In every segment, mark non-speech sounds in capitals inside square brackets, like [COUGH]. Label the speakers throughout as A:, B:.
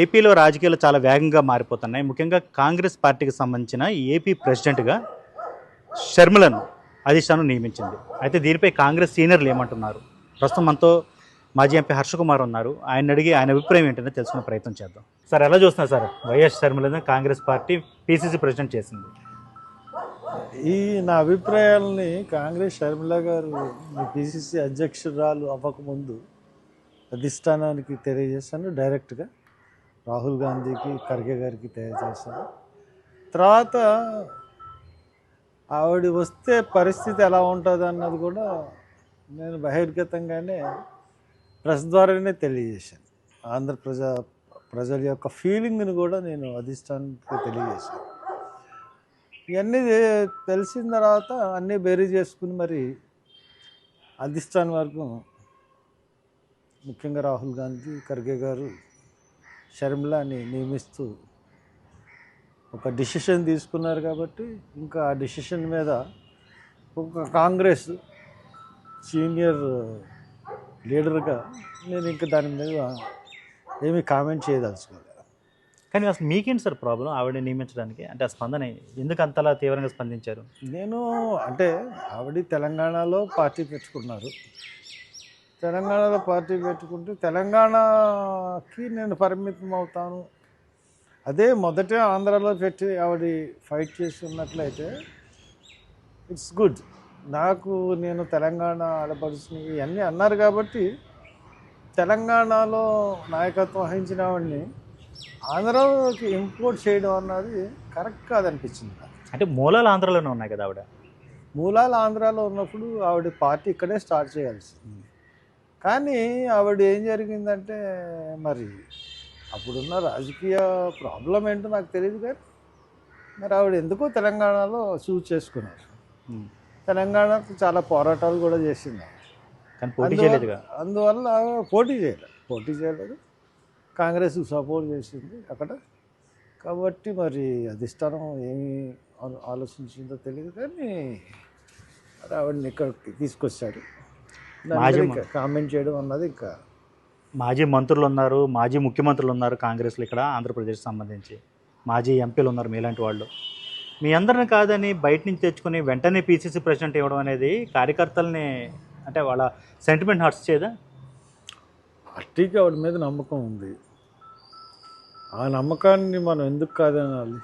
A: ఏపీలో రాజకీయాలు చాలా వేగంగా మారిపోతున్నాయి. ముఖ్యంగా కాంగ్రెస్ పార్టీకి సంబంధించిన ఏపీ ప్రెసిడెంట్గా షర్మిలను అధిష్టానం నియమించింది. అయితే దీనిపై కాంగ్రెస్ సీనియర్లు ఏమంటున్నారు? ప్రస్తుతం మనతో మాజీ ఎంపీ హర్ష కుమార్ ఉన్నారు. ఆయన అడిగి ఆయన అభిప్రాయం ఏంటంటే తెలుసుకునే ప్రయత్నం చేద్దాం. సార్ ఎలా చూస్తున్నారు సార్? వైఎస్ షర్మిలను కాంగ్రెస్ పార్టీ పీసీసీ ప్రెసిడెంట్ చేసింది.
B: ఈ నా అభిప్రాయాలని కాంగ్రెస్ షర్మిల గారు పిసిసి అధ్యక్షురాలు అవ్వకముందు అధిష్టానానికి తెలియజేశాను. డైరెక్ట్గా రాహుల్ గాంధీకి ఖర్గే గారికి తెలియజేశాను తర్వాత ఆవిడ వస్తే పరిస్థితి ఎలా ఉంటుంది అన్నది కూడా నేను బహిర్గతంగానే ప్రెస్ ద్వారానే తెలియజేశాను. ఆంధ్ర ప్రజా ప్రజల యొక్క ఫీలింగ్ని కూడా నేను అధిష్టానికి తెలియజేశాను. ఇవన్నీ తెలిసిన తర్వాత అన్నీ బేరీ చేసుకుని మరి అధిష్టానం వరకు ముఖ్యంగా రాహుల్ గాంధీ ఖర్గే గారు షర్మిలాని నియమిస్తూ ఒక డిసిషన్ తీసుకున్నారు కాబట్టి ఇంకా ఆ డిసిషన్ మీద ఒక కాంగ్రెస్ సీనియర్ లీడర్గా నేను ఇంకా దాని మీద ఏమీ కామెంట్ చేయదలుచుకోలేదు.
A: కానీ అసలు మీకేంటి సార్ ప్రాబ్లం ఆవిడ నియమించడానికి? అంటే ఆ స్పందన ఎందుకు అంతలా తీవ్రంగా స్పందించారు?
B: నేను అంటే ఆవిడ తెలంగాణలో పార్టీ పెట్టుకున్నారు. తెలంగాణలో పార్టీ పెట్టుకుంటే తెలంగాణకి నేను పరిమితం అవుతాను అదే మొదట ఆంధ్రాలో పెట్టి ఆవిడ ఫైట్ చేసి ఉన్నట్లయితే ఇట్స్ గుడ్. నాకు నేను తెలంగాణ ఆడపడుచుని ఇవన్నీ అన్నారు కాబట్టి తెలంగాణలో నాయకత్వం వహించిన ఆవిడ్ని ఆంధ్రాలోకి ఇంపోర్ట్ చేయడం అన్నది కరెక్ట్ కాదనిపించింది
A: అంటే మూలాలు ఆంధ్రలోనే ఉన్నాయి కదా ఆవిడ?
B: మూలాలు ఆంధ్రాలో ఉన్నప్పుడు ఆవిడ పార్టీ ఇక్కడే స్టార్ట్ చేయాల్సింది. కానీ ఆవిడ ఏం జరిగిందంటే మరి అప్పుడున్న రాజకీయ ప్రాబ్లం ఏంటో నాకు తెలియదు కానీ మరి ఆవిడ ఎందుకో తెలంగాణలో చూస్ చేసుకున్నారు. తెలంగాణకు చాలా పోరాటాలు కూడా చేసింది ఆవిడ.
A: కానీ పోటీ
B: అందువల్ల- పోటీ చేయలేదు. పోటీ చేయలేదు. కాంగ్రెస్ సపోర్ట్ చేసింది అక్కడ. కాబట్టి మరి అధిష్టానం ఏమి ఆలో- ఆలోచించిందో తెలియదు కానీ మరి ఆవిడని ఇక్కడికి తీసుకొచ్చారు.
A: మాజీ
B: కామెంట్ చేయడం అన్నది ఇంకా
A: మాజీ మంత్రులు ఉన్నారు మాజీ ముఖ్యమంత్రులు ఉన్నారు కాంగ్రెస్లో ఇక్కడ ఆంధ్రప్రదేశ్ సంబంధించి. మాజీ ఎంపీలు ఉన్నారు మీలాంటి వాళ్ళు. మీ అందరిని కాదని బయట నుంచి తెచ్చుకొని వెంటనే పీసీసీ ప్రెసిడెంట్ ఇవ్వడం అనేది కార్యకర్తల్ని అంటే వాళ్ళ సెంటిమెంట్ హర్ట్స్ చేయదా?
B: పార్టీకి ఆవిడ మీద నమ్మకం ఉంది. ఆ నమ్మకాన్ని మనం ఎందుకు కాదనాలి?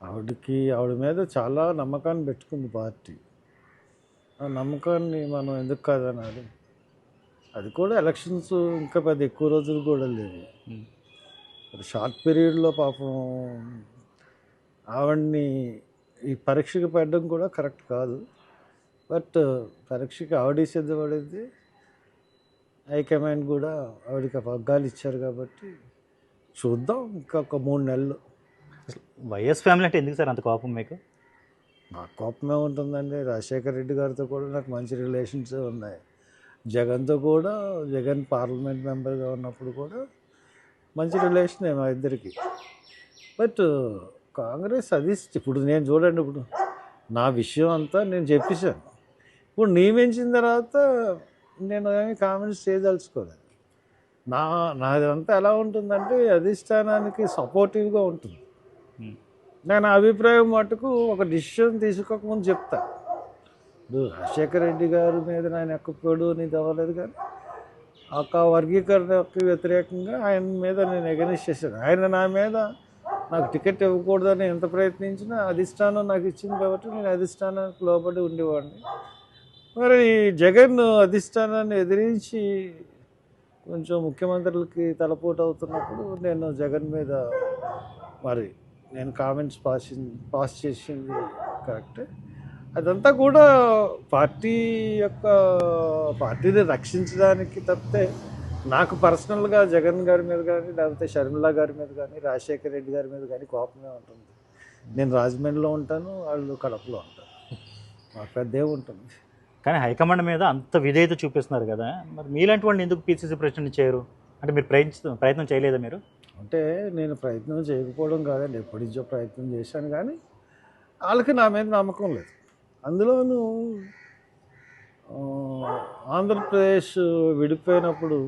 B: ఆవిడకి ఆవిడ మీద చాలా నమ్మకాన్ని పెట్టుకుంది పార్టీ. ఆ నమ్మకాన్ని మనం ఎందుకు కాదనాలి? అది కూడా ఎలక్షన్స్ ఇంకా పెద్ద ఎక్కువ రోజులు కూడా లేవు. షార్ట్ పీరియడ్లో పాపం ఆవిడ్ని ఈ పరీక్షకు పెట్టడం కూడా కరెక్ట్ కాదు. బట్ పరీక్షకి ఆవిడ సిద్ధపడింది. హైకమాండ్ కూడా ఆవిడకి పగ్గాలు ఇచ్చారు కాబట్టి చూద్దాం. ఇంకా ఒక మూడు నెలలు.
A: వైఎస్ ఫ్యామిలీ అంటే ఎందుకు సార్ అంత కోపం మీకు?
B: నాకు కోపమే ఉంటుందండి. రాజశేఖర రెడ్డి గారితో కూడా నాకు మంచి రిలేషన్స్ ఉన్నాయి. జగన్తో కూడా జగన్ పార్లమెంట్ మెంబర్గా ఉన్నప్పుడు కూడా మంచి రిలేషనే మా ఇద్దరికి. బట్ కాంగ్రెస్ అది ఇప్పుడు నేను చూడండి ఇప్పుడు నా విషయం అంతా నేను చెప్పేశాను. ఇప్పుడు నియమించిన తర్వాత నేను ఏమి కామెంట్స్ చేయదలుచుకోలేదు. నా నాదంతా ఎలా ఉంటుందంటే అధిష్టానానికి సపోర్టివ్గా ఉంటుంది. నేను నా అభిప్రాయం మటుకు ఒక డిసిషన్ తీసుకోకముందు చెప్తా. రాజశేఖర రెడ్డి గారి మీద నేను ఎక్కపోడు అనేది అవ్వలేదు కానీ ఒక వర్గీకరణకి వ్యతిరేకంగా ఆయన మీద నేను ఎగనిస్ట్ చేశాను. ఆయన నా మీద నాకు టికెట్ ఇవ్వకూడదని ఎంత ప్రయత్నించినా అధిష్టానం నాకు ఇచ్చింది కాబట్టి నేను అధిష్టానానికి లోబడి ఉండేవాడిని. మరి జగన్ అధిష్టానాన్ని ఎదిరించి కొంచెం ముఖ్యమంత్రులకి తలపోటు అవుతున్నప్పుడు నేను జగన్ మీద మరి నేను కామెంట్స్ పాస్ పాస్ చేసింది కరెక్టే అదంతా కూడా పార్టీ యొక్క పార్టీని రక్షించడానికి తప్పితే నాకు పర్సనల్గా జగన్ గారి మీద కానీ లేకపోతే షర్మిల గారి మీద కానీ రాజశేఖర్ రెడ్డి గారి మీద కానీ కోపమే ఉంటుంది. నేను రాజమండ్రిలో ఉంటాను వాళ్ళు కడపలో ఉంటారు. మాకు పెద్ద ఉంటుంది.
A: కానీ హైకమాండ్ మీద అంత విధేయత చూపిస్తున్నారు కదా. మరి మీలాంటి వాళ్ళని ఎందుకు పీసీసీ ప్రెసిడెంట్ చేయరు? అంటే మీరు ప్రయత్నం ప్రయత్నం చేయలేదా మీరు?
B: అంటే నేను ప్రయత్నం చేయకపోవడం కాదండి ఎప్పటి నుంచో ప్రయత్నం చేశాను కానీ వాళ్ళకి నా మీద నమ్మకం లేదు. అందులోనూ ఆంధ్రప్రదేశ్ విడిపోయినప్పుడు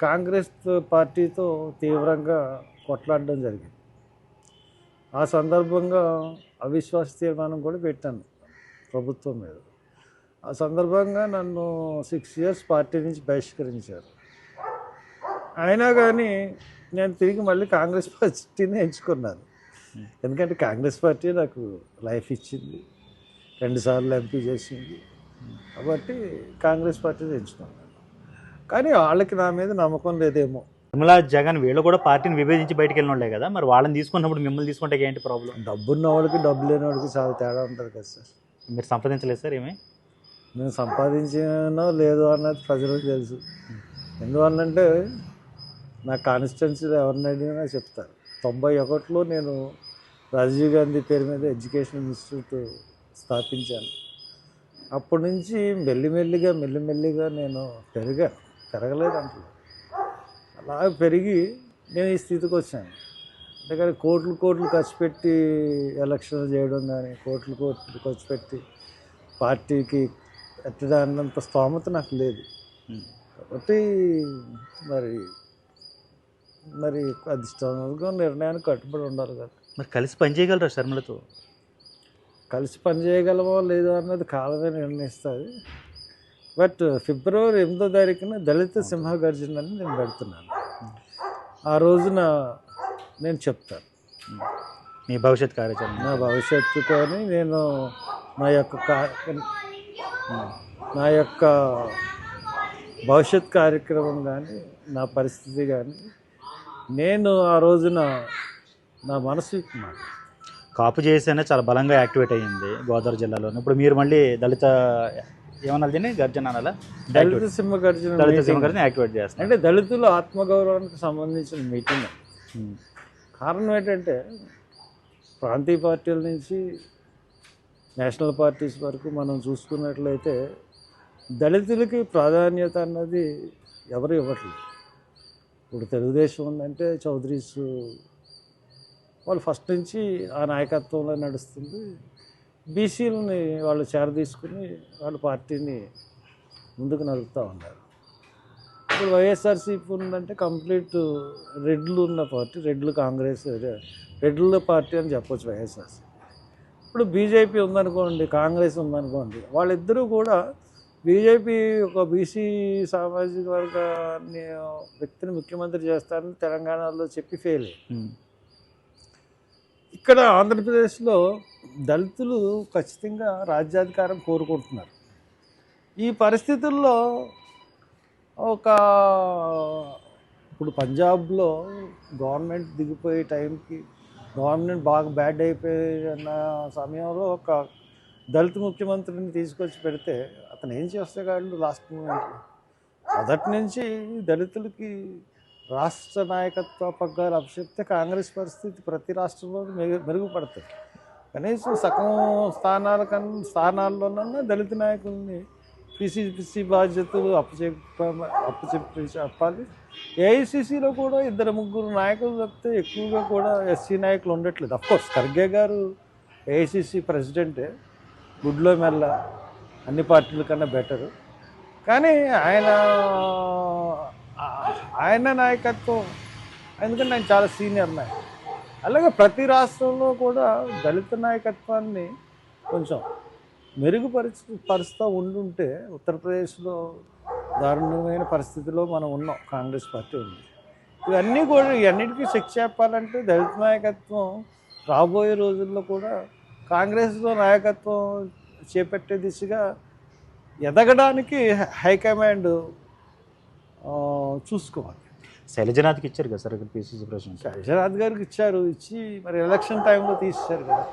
B: కాంగ్రెస్ పార్టీతో తీవ్రంగా కొట్లాడడం జరిగింది. ఆ సందర్భంగా అవిశ్వాస తీర్మానం కూడా పెట్టాను ప్రభుత్వం మీద. ఆ సందర్భంగా నన్ను సిక్స్ ఇయర్స్ పార్టీ నుంచి బహిష్కరించారు. అయినా కానీ నేను తిరిగి మళ్ళీ కాంగ్రెస్ పార్టీని ఎంచుకున్నాను. ఎందుకంటే కాంగ్రెస్ పార్టీ నాకు లైఫ్ ఇచ్చింది. రెండుసార్లు ఎంపీ చేసింది. కాబట్టి కాంగ్రెస్ పార్టీని ఎంచుకున్నాను. కానీ వాళ్ళకి నా మీద నమ్మకం లేదేమో.
A: నిర్మలా జగన్ వీళ్ళు కూడా పార్టీని విభజించి బయటికి వెళ్ళిన వాళ్ళే కదా. మరి వాళ్ళని తీసుకున్నప్పుడు మిమ్మల్ని తీసుకుంటే ఏంటి ప్రాబ్లం
B: డబ్బున్న వాడికి డబ్బు లేని వాడికి చాలా తేడా ఉంటుంది కదా సార్.
A: మీరు సంప్రదించలేదు సార్ ఏమి?
B: నేను సంపాదించానో లేదో అన్నది ప్రజలకు తెలుసు. ఎందువల్లంటే నా కాన్స్టిట్యున్సీలో ఎవరిని అడిగినా చెప్తారు. తొంభై ఒకటిలో నేను రాజీవ్ గాంధీ పేరు మీద ఎడ్యుకేషన్ ఇన్స్టిట్యూట్ స్థాపించాను. అప్పటి నుంచి మెల్లిమెల్లిగా మెల్లిమెల్లిగా నేను పెరిగా పెరగలేదు అంటున్నాను అలా పెరిగి నేను ఈ స్థితికి వచ్చాను. అందుకని కోట్లు కోట్లు ఖర్చు పెట్టి ఎలక్షన్ చేయడం కానీ కోట్లు కోట్లు ఖర్చు పెట్టి పార్టీకి ఎట్టడాన్నంత స్తోమత నాకు లేదు. కాబట్టి మరి మరి అధిష్టానంగా నిర్ణయానికి కట్టుబడి ఉండాలి కదా.
A: మరి కలిసి పనిచేయగలరా శర్మలతో?
B: కలిసి పని చేయగలమో లేదో అన్నది కాలమే నిర్ణయిస్తుంది. బట్ ఫిబ్రవరి ఎనిమిదో తారీఖున దళిత సింహగర్జన అని నేను పెడుతున్నాను. ఆ రోజున నేను చెప్తాను.
A: మీ భవిష్యత్ కార్యాచరణ.
B: నా భవిష్యత్తుతోని నేను నా యొక్క కా- నా యొక్క భవిష్యత్ కార్యక్రమం కానీ నా పరిస్థితి కానీ నేను ఆ రోజున నా మనసు మాట.
A: కాపు చేసేనే చాలా బలంగా యాక్టివేట్ అయ్యింది గోదావరి జిల్లాలో ఇప్పుడు మీరు మళ్ళీ దళిత ఏమన్నా దీన్ని? గర్జన అనాలా
B: దళిత సింహ గర్జన
A: దళిత
B: meeting.
A: సింహగర్జన యాక్టివేట్ చేస్తారు
B: అంటే దళితుల ఆత్మగౌరవానికి సంబంధించిన మీటింగ్. కారణం ఏంటంటే ప్రాంతీయ పార్టీల నుంచి నేషనల్ పార్టీస్ వరకు మనం చూసుకున్నట్లయితే దళితులకి ప్రాధాన్యత అన్నది ఎవరు ఇవ్వట్లేదు. ఇప్పుడు తెలుగుదేశం ఉందంటే చౌదరీస్ వాళ్ళు ఫస్ట్ నుంచి ఆ నాయకత్వంలో నడుస్తుంది. బీసీలని వాళ్ళు చేరదీసుకుని వాళ్ళ పార్టీని ముందుకు నడుపుతూ ఉన్నారు. ఇప్పుడు వైఎస్ఆర్సీపీ ఉందంటే కంప్లీట్ రెడ్లు ఉన్న పార్టీ రెడ్లు కాంగ్రెస్ రెడ్ల పార్టీ అని చెప్పొచ్చు వైఎస్ఆర్సీ ఇప్పుడు బీజేపీ ఉందనుకోండి కాంగ్రెస్ ఉందనుకోండి వాళ్ళిద్దరూ కూడా బీజేపీ ఒక బీసీ సామాజిక వర్గాన్ని వ్యక్తిని ముఖ్యమంత్రి చేస్తారని తెలంగాణలో చెప్పి ఫెయిల్. ఇక్కడ ఆంధ్రప్రదేశ్లో దళితులు ఖచ్చితంగా రాజ్యాధికారం కోరుకుంటున్నారు ఈ పరిస్థితుల్లో ఒక ఇప్పుడు పంజాబ్లో గవర్నమెంట్ దిగిపోయే టైంకి గవర్నమెంట్ బాగా బ్యాడ్ అయిపోయిన సమయంలో ఒక దళిత ముఖ్యమంత్రిని తీసుకొచ్చి పెడితే అతను ఏం చేస్తాడు లాస్ట్ మూమెంట్లో మొదటి నుంచి దళితులకి రాష్ట్ర నాయకత్వ పగ్గాలు అప్పచెప్తే కాంగ్రెస్ పరిస్థితి ప్రతి రాష్ట్రంలో మెరుగు మెరుగుపడుతుంది. కనీసం సగం స్థానాల కన్నా స్థానాల్లోనన్నా దళిత నాయకుల్ని పిసిపిసి బాధ్యతలు అప్పచెప్ప అప్పచెప్పి చెప్పాలి. ఏఐసిసిలో కూడా ఇద్దరు ముగ్గురు నాయకులు తప్పితే ఎక్కువగా కూడా ఎస్సీ నాయకులు ఉండట్లేదు. అఫ్కోర్స్ ఖర్గే గారు ఏఐసిసి ప్రెసిడెంటే. గుడ్లో మెల్ల అన్ని పార్టీల కన్నా బెటరు. కానీ ఆయన ఆయన నాయకత్వం ఎందుకంటే ఆయన చాలా సీనియర్ నాయకుడు. అలాగే ప్రతి రాష్ట్రంలో కూడా దళిత నాయకత్వాన్ని కొంచెం మెరుగుపరిచి పరుస్తూ ఉండుంటే ఉత్తరప్రదేశ్లో దారుణమైన పరిస్థితిలో మనం ఉన్నాం కాంగ్రెస్ పార్టీ ఉంది. ఇవన్నీ కూడా ఇవన్నిటికీ శిక్ష చెప్పాలంటే దళిత నాయకత్వం రాబోయే రోజుల్లో కూడా కాంగ్రెస్లో నాయకత్వం చేపట్టే దిశగా ఎదగడానికి హైకమాండ్ చూసుకోవాలి.
A: శైలజనాథ్కి ఇచ్చారు కదా సార్ ఇక్కడ పిసిసి ప్రెసిడెంట్
B: శైలజనాథ్ గారికి ఇచ్చారు ఇచ్చి మరి ఎలక్షన్ టైంలో తీసేశారు కదా.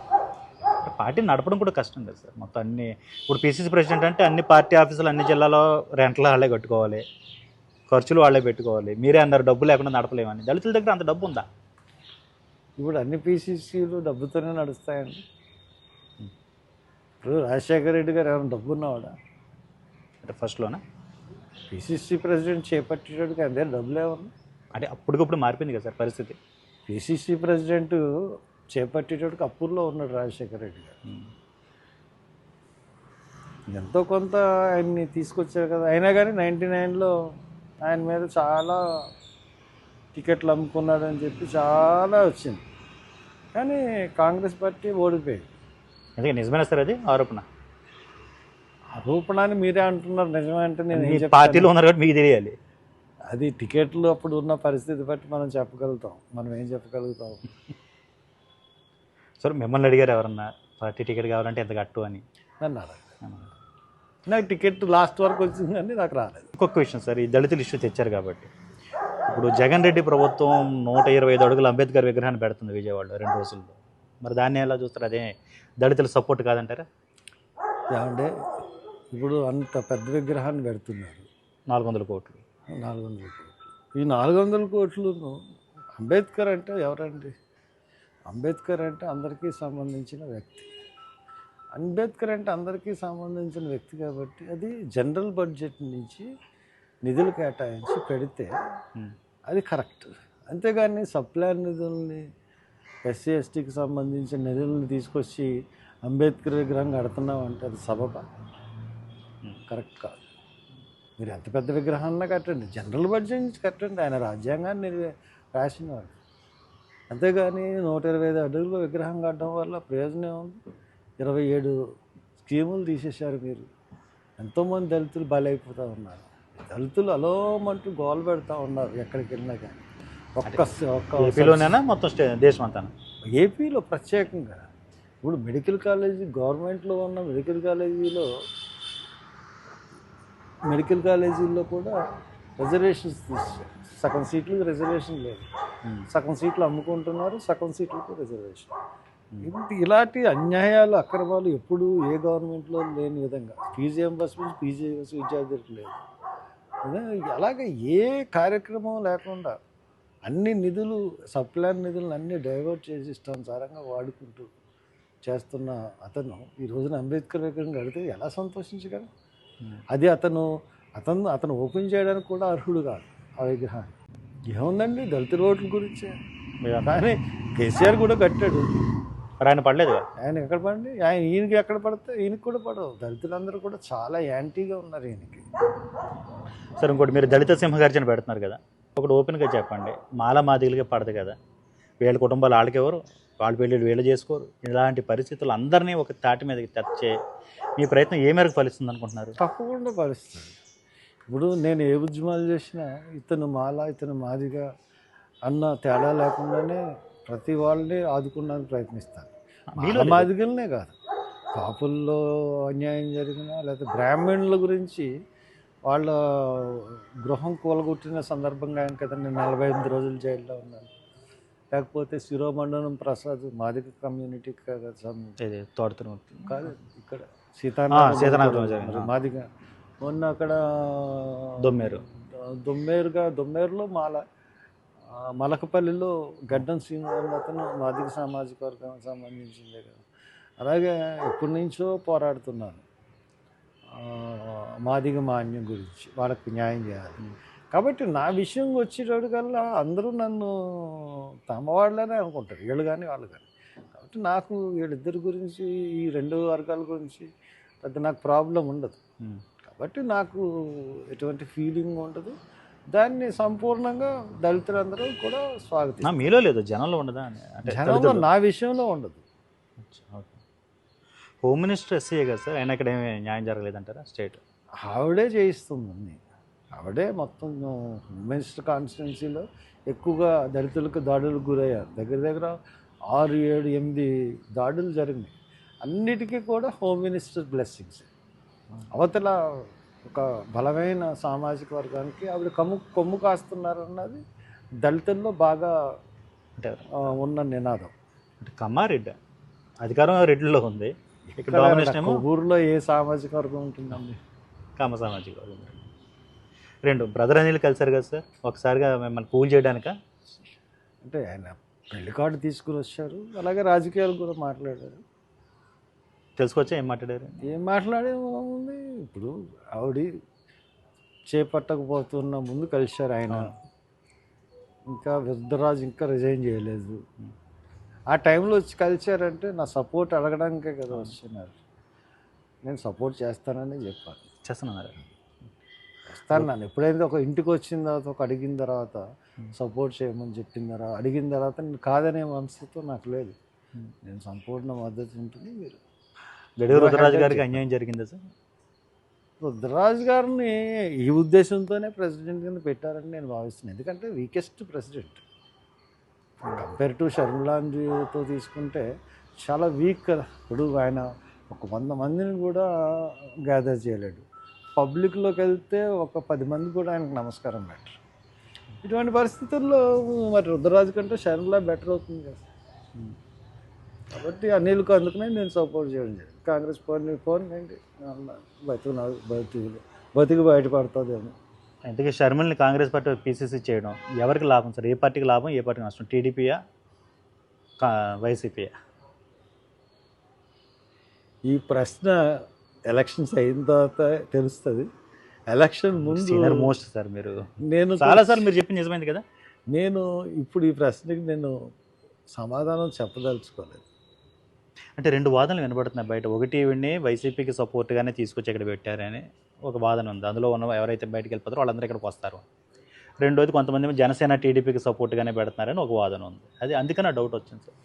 A: పార్టీ నడపడం కూడా కష్టం కదా సార్. మొత్తం అన్ని ఇప్పుడు పిసిసి ప్రెసిడెంట్ అంటే అన్ని పార్టీ ఆఫీసులు అన్ని జిల్లాలో రెంట్లు వాళ్ళే కట్టుకోవాలి. ఖర్చులు వాళ్ళే పెట్టుకోవాలి. మీరే అన్నారు డబ్బు లేకుండా నడపలేమని. దళితుల దగ్గర అంత డబ్బు ఉందా?
B: ఇప్పుడు అన్ని పీసీసీలు డబ్బుతోనే నడుస్తాయండి. ఇప్పుడు రాజశేఖర రెడ్డి గారు ఏమైనా డబ్బు ఉన్నవాడా
A: అంటే ఫస్ట్లోనే?
B: పీసీసీ ప్రెసిడెంట్ చేపట్టేటోడికి అంతే డబ్బులు ఏమన్నా?
A: అంటే అప్పటికప్పుడు మారిపోయింది కదా సార్ పరిస్థితి.
B: పీసీసీ ప్రెసిడెంట్ చేపట్టేటోడికి అప్పుల్లో ఉన్నాడు రాజశేఖర రెడ్డి గారు. ఎంతో కొంత ఆయన్ని తీసుకొచ్చారు కదా. అయినా కానీ నైంటీ నైన్లో ఆయన మీద చాలా టికెట్లు అమ్ముకున్నాడని చెప్పి చాలా వచ్చింది. కానీ కాంగ్రెస్ పార్టీ ఓడిపోయింది.
A: ఎందుకంటే నిజమేనా సార్ అది ఆరోపణ?
B: ఆరోపణ అని మీరే అంటున్నారు నిజమే అంటే నేను?
A: పార్టీలో ఉన్నారు కాబట్టి మీకు తెలియాలి.
B: అది టికెట్లు అప్పుడు ఉన్న పరిస్థితి బట్టి మనం చెప్పగలుగుతాం. మనం ఏం చెప్పగలుగుతాం?
A: సార్ మిమ్మల్ని అడిగారు ఎవరన్నా పార్టీ టికెట్ కావాలంటే ఎంత కట్టు అని?
B: నన్ను అడగ నాకు టికెట్ లాస్ట్ వరకు వచ్చిందని నాకు రాలేదు.
A: ఇంకొక విషయం సార్ ఈ దళితులు ఇష్యూ తెచ్చారు కాబట్టి. ఇప్పుడు జగన్ రెడ్డి ప్రభుత్వం నూట ఇరవై ఐదు అడుగులు అంబేద్కర్ విగ్రహాన్ని పెడుతుంది విజయవాడలో రెండు రోజుల్లో. మరి దాన్ని ఎలా చూస్తారు? అదే దళితుల సపోర్ట్ కాదంటారా?
B: ఏమంటే ఇప్పుడు అంత పెద్ద విగ్రహాన్ని పెడుతున్నారు.
A: నాలుగు వందల కోట్లు.
B: నాలుగు వందల కోట్లు. ఈ నాలుగు వందల కోట్లు అంబేద్కర్ అంటే ఎవరండి? అంబేద్కర్ అంటే అందరికీ సంబంధించిన వ్యక్తి. అంబేద్కర్ అంటే అందరికీ సంబంధించిన వ్యక్తి కాబట్టి అది జనరల్ బడ్జెట్ నుంచి నిధులు కేటాయించి పెడితే. అది కరెక్ట్. అంతేగాని సప్లైర్ నిధుల్ని ఎస్సీ ఎస్టీకి సంబంధించిన నిధులను తీసుకొచ్చి అంబేద్కర్ విగ్రహం కడుతున్నాం అంటే అది సబబ. కరెక్ట్ కాదు. మీరు ఎంత పెద్ద విగ్రహాన్న కట్టండి. జనరల్ బడ్జెట్ నుంచి కట్టండి. ఆయన రాజ్యాంగాన్ని రాసినవాడు. అంతేగాని నూట ఇరవై ఐదు అడుగులు విగ్రహం కట్టడం వల్ల ప్రయోజనం ఉంది ఇరవై ఏడు స్కీములు తీసేశారు మీరు. ఎంతోమంది దళితులు బలైపోతూ ఉన్నారు. దళితులు అలోమంటూ గోల పెడతా ఉన్నారు ఎక్కడికి వెళ్ళినా కానీ. ఒక్క ఒక్క
A: ఏపీలోనేనా మొత్తం స్టే దేశం అంతా
B: ఏపీలో ప్రత్యేకంగా. ఇప్పుడు మెడికల్ కాలేజీ గవర్నమెంట్లో ఉన్న మెడికల్ కాలేజీలో మెడికల్ కాలేజీల్లో కూడా రిజర్వేషన్స్ సగం సీట్లు రిజర్వేషన్ లేదు. సగం సీట్లు అమ్ముకుంటున్నారు సగం సీట్లకు రిజర్వేషన్. ఇలాంటి అన్యాయాలు అక్రమాలు ఎప్పుడు ఏ గవర్నమెంట్లో లేని విధంగా. ఫీజు ఎంబర్స్మెంట్ పీజీ విద్యార్థులకు లేదు. అలాగే ఏ కార్యక్రమం లేకుండా అన్ని నిధులు సప్లై నిధులను అన్ని డైవర్ట్ చేసి ఇష్టానుసారంగా వాడుకుంటూ చేస్తున్న అతను ఈ రోజున అంబేద్కర్ విగ్రహం కడితే ఎలా సంతోషించగలరు అది అతను అతను అతను ఓపెన్ చేయడానికి కూడా అర్హుడు కాదు ఆ విగ్రహాన్ని. ఏముందండి? దళిత రోడ్ల గురించే. కానీ కేసీఆర్ కూడా కట్టాడు.
A: ఆయన పడలేదు
B: ఆయన ఎక్కడ పడండి? ఆయన ఈయనకి ఎక్కడ పడితే ఈయనకి కూడా పడవు దళితులందరూ కూడా చాలా యాంటీగా ఉన్నారు ఈయనకి.
A: సార్ ఇంకోటి మీరు దళిత సింహగర్జన పెడుతున్నారు కదా. ఒకటి ఓపెన్గా చెప్పండి. మాల మాదిగలకే పడదు కదా. వీళ్ళ కుటుంబాలు వాళ్ళకెవరు వాళ్ళ పెళ్ళిళ్ళు వీళ్ళు చేసుకోరు. ఇలాంటి పరిస్థితులు అందరినీ ఒక తాటి మీదకి తెచ్చే మీ ప్రయత్నం ఏ మేరకు ఫలిస్తుంది అనుకుంటున్నారు?
B: తప్పకుండా పరిస్థితి ఇప్పుడు నేను ఏ ఉద్యమాలు చేసినా ఇతను మాల ఇతను మాదిగా అన్న తేడా లేకుండానే ప్రతి వాళ్ళని ఆదుకోవడానికి ప్రయత్నిస్తాను.
A: మీలో లేదు.
B: మాదిగలనే కాదు. కాపుల్లో అన్యాయం జరిగినా లేకపోతే బ్రాహ్మణుల గురించి వాళ్ళ గృహం కూలగొట్టిన సందర్భంగా ఆయన కదా నేను నలభై ఎనిమిది రోజులు జైల్లో ఉన్నాను లేకపోతే శిరోమండలం ప్రసాద్ మాదిగ కమ్యూనిటీకి కదా సంబంధించి
A: ఇది తోడుతున్న
B: కాదు ఇక్కడ సీతారామ. మాదిగా మొన్న అక్కడ
A: దొమ్మేరు.
B: దొమ్మేరుగా దొమ్మేరులో మాల మలకపల్లిలో గడ్డం శ్రీనివాస్ అతను మాదిగ సామాజిక వర్గానికి సంబంధించిందే కదా. అలాగే ఎప్పటి నుంచో పోరాడుతున్నాను. ఆ, మాదిగ మాన్యం గురించి వాళ్ళకి న్యాయం చేయాలి. కాబట్టి నా విషయం వచ్చేటప్పటికల్లా అందరూ నన్ను తమ వాళ్ళనే అనుకుంటారు. వీళ్ళు కానీ వాళ్ళు కానీ కాబట్టి నాకు వీళ్ళిద్దరి గురించి ఈ రెండు వర్గాల గురించి పెద్ద నాకు ప్రాబ్లం ఉండదు. కాబట్టి నాకు ఎటువంటి ఫీలింగ్ ఉండదు. దాన్ని సంపూర్ణంగా దళితులందరూ కూడా
A: నా
B: స్వాగతిస్తారు.
A: మీలో లేదు. జనంలో ఉండదా
B: జనంలో. నా విషయంలో ఉండదు.
A: హోమ్ మినిస్టర్ ఎస్సీఏ కదా సార్? ఆయన ఇక్కడ ఏమీ న్యాయం జరగలేదంటారా స్టేట్?
B: ఆవిడే చేయిస్తుంది ఆవిడే మొత్తం మినిస్టర్ కాన్స్టిట్యున్సీలో ఎక్కువగా దళితులకు దాడులకు గురయ్యారు. దగ్గర దగ్గర ఆరు ఏడు ఎనిమిది దాడులు జరిగినాయి. అన్నిటికీ కూడా హోమ్ మినిస్టర్ బ్లెస్సింగ్స్ అవతల ఒక బలమైన సామాజిక వర్గానికి ఆవిడ కొమ్ము కొమ్ము కాస్తున్నారు అన్నది దళితుల్లో బాగా ఉన్న నినాదం.
A: అంటే కమ్మారెడ్డి అధికారం రెడ్డిలో ఉంది. ఇక్కడ
B: ఇక్కడ
A: డామినేషన్ ఏమో?
B: ఊర్లో ఏ సామాజిక వర్గం ఉంటుందండి?
A: కామ సామాజిక వర్గం. రెండు బ్రదర్ అనిల్ కలిసారు కదా సార్? ఒకసారిగా మిమ్మల్ని పూల్ చేయడానిక?
B: అంటే ఆయన పెళ్ళి కార్డు తీసుకుని వచ్చారు. అలాగే రాజకీయాలు కూడా మాట్లాడారు.
A: తెలుసుకోవచ్చా? ఏం మాట్లాడారు?
B: ఏం మాట్లాడే ఉంది ఇప్పుడు ఆవిడ చేపట్టకపోతున్న ముందు కలిశారు ఆయన. ఇంకా వృద్ధరాజు ఇంకా రిజైన్ చేయలేదు. ఆ టైంలో వచ్చి కలిశారంటే నా సపోర్ట్ అడగడానికే కదా వచ్చినారు. నేను సపోర్ట్ చేస్తానని చెప్పాను
A: చేస్తున్నారు?
B: వస్తాను నన్ను. ఎప్పుడైతే ఒక ఇంటికి వచ్చిన తర్వాత ఒక అడిగిన తర్వాత సపోర్ట్ చేయమని చెప్పిన తర్వాత అడిగిన తర్వాత నేను కాదనే మనసుతో నాకు లేదు. నేను సంపూర్ణ మద్దతు ఉంటుంది మీరు.
A: గడియ రుద్రరాజు గారికి అన్యాయం జరిగిందా సార్?
B: రుద్రరాజు గారిని ఈ ఉద్దేశంతోనే ప్రెసిడెంట్ కింద పెట్టారని నేను భావిస్తున్నాను. ఎందుకంటే వీకెస్ట్ ప్రెసిడెంట్ కంపేర్ టు షర్మిలాంజీతో తీసుకుంటే చాలా వీక్ కదా ఇప్పుడు ఆయన ఒక వంద మందిని కూడా గ్యాదర్ చేయలేడు. పబ్లిక్లోకి వెళ్తే ఒక పది మంది కూడా ఆయనకు నమస్కారం బెటర్ ఇటువంటి పరిస్థితుల్లో మరి రుద్రరాజు కంటే షర్మిల బెటర్ అవుతుంది కదా. కాబట్టి అనిల్కు అందుకనే నేను సపోర్ట్ చేయడం జరిగింది. కాంగ్రెస్ పోనీ ఫోన్ ఏంటి బతుకు బతుకు బతికి బయటపడుతుందేమో.
A: ఇంతకీ షర్మిల్ని కాంగ్రెస్ పార్టీ పీసీసీ చేయడం ఎవరికి లాభం సార్? ఏ పార్టీకి లాభం ఏ పార్టీకి నష్టం? టీడీపీయా వైసీపీయా
B: ఈ ప్రశ్న ఎలక్షన్స్ అయిన తర్వాత తెలుస్తుంది. ఎలక్షన్ ముందు
A: మోస్ట్ సార్ మీరు.
B: నేను
A: చాలా సార్ మీరు చెప్పింది నిజమైంది కదా?
B: నేను ఇప్పుడు ఈ ప్రశ్నకి నేను సమాధానం చెప్పదలుచుకోలేదు.
A: అంటే రెండు వాదనలు వినబడుతున్నాయి బయట. ఒకటి ఈవిడ్ని వైసీపీకి సపోర్ట్గానే తీసుకొచ్చి ఇక్కడ పెట్టారని ఒక వాదన ఉంది. అందులో ఉన్న ఎవరైతే బయటకు వెళ్ళిపోతారో వాళ్ళందరూ ఇక్కడికి వస్తారు. రెండోది కొంతమంది జనసేన టీడీపీకి సపోర్ట్గానే పెడుతున్నారని ఒక వాదన ఉంది. అది అందుకని డౌట్ వచ్చింది సార్.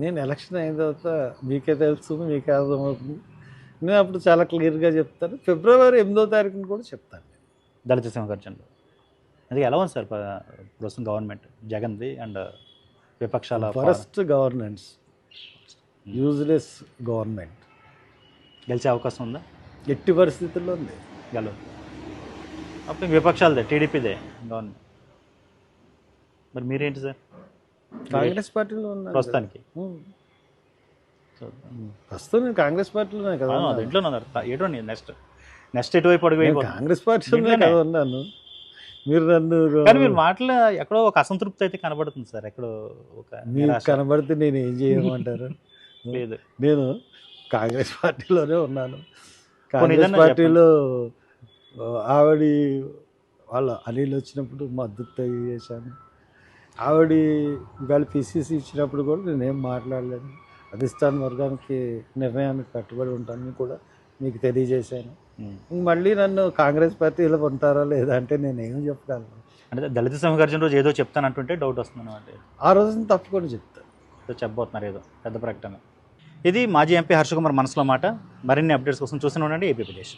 B: నేను ఎలక్షన్ అయిన తర్వాత మీకే తెలుసు మీకే అర్థమవుతుంది. నేను అప్పుడు చాలా క్లియర్గా చెప్తాను. ఫిబ్రవరి ఎనిమిదో తారీఖున కూడా చెప్తాను
A: దళిత సింహగర్జనలో. అందుకే ఎలా ఉంది సార్ ప్రస్తుతం గవర్నమెంట్? జగన్ది అండ్ విపక్షాల.
B: Forest governance. యూజ్లెస్ గవర్నమెంట్
A: గెలిచే అవకాశం ఉందా
B: ఎట్టి పరిస్థితుల్లో ఉంది
A: గెలవు అప్పుడు విపక్షాలదే టీడీపీదే గవర్నమెంట్ మరి మీరేంటి సార్
B: కాంగ్రెస్ పార్టీలో ఉన్నాను
A: ప్రస్తుతానికి.
B: ఉం.
A: చూద్దాం.
B: ప్రస్తుతం నేను కాంగ్రెస్ పార్టీలోనే కదా.
A: ఇంట్లో ఉన్నారు ఎటువంటి నెక్స్ట్ నెక్స్ట్ ఎటువైపు అడుగు?
B: కాంగ్రెస్ పార్టీలోనే. కదా ఉన్నాను మీరు నన్ను
A: కానీ మీరు మాటలు ఎక్కడో ఒక అసంతృప్తి అయితే కనబడుతుంది సార్ ఎక్కడో ఒక
B: మీకు
A: నిరాశ.
B: కనబడితే నేను ఏం చేయమంటారు [LAUGHS]
A: లేదు.
B: నేను కాంగ్రెస్ [LAUGHS] పార్టీలోనే ఉన్నాను. కాంగ్రెస్ పార్టీలో ఆవిడ వాళ్ళ అనిల్ వచ్చినప్పుడు మద్దతు చేశాను. ఆవిడ ఇవాళ పిసిసి ఇచ్చినప్పుడు కూడా నేనేం మాట్లాడలేను. అధిష్టాన వర్గానికి నిర్ణయానికి కట్టుబడి ఉంటానని కూడా మీకు తెలియజేశాను. మళ్ళీ నన్ను కాంగ్రెస్ పార్టీలో ఉంటారా లేదా అంటే నేను చెప్పగలను?
A: అంటే దళిత సంఘర్షణ రోజు ఏదో చెప్తానంటుంటే డౌట్ వస్తుంది అనమాట
B: ఆ రోజున తప్పకుండా చెప్తాను.
A: చెప్పబోతున్నారు ఏదో పెద్ద ప్రకటన. ఇది మాజీ ఎంపీ హర్షకుమార్ మనసులో మాట. మరిన్ని అప్డేట్స్ కోసం చూస్తూనే ఉండండి. ఏపీ ప్రదేశ్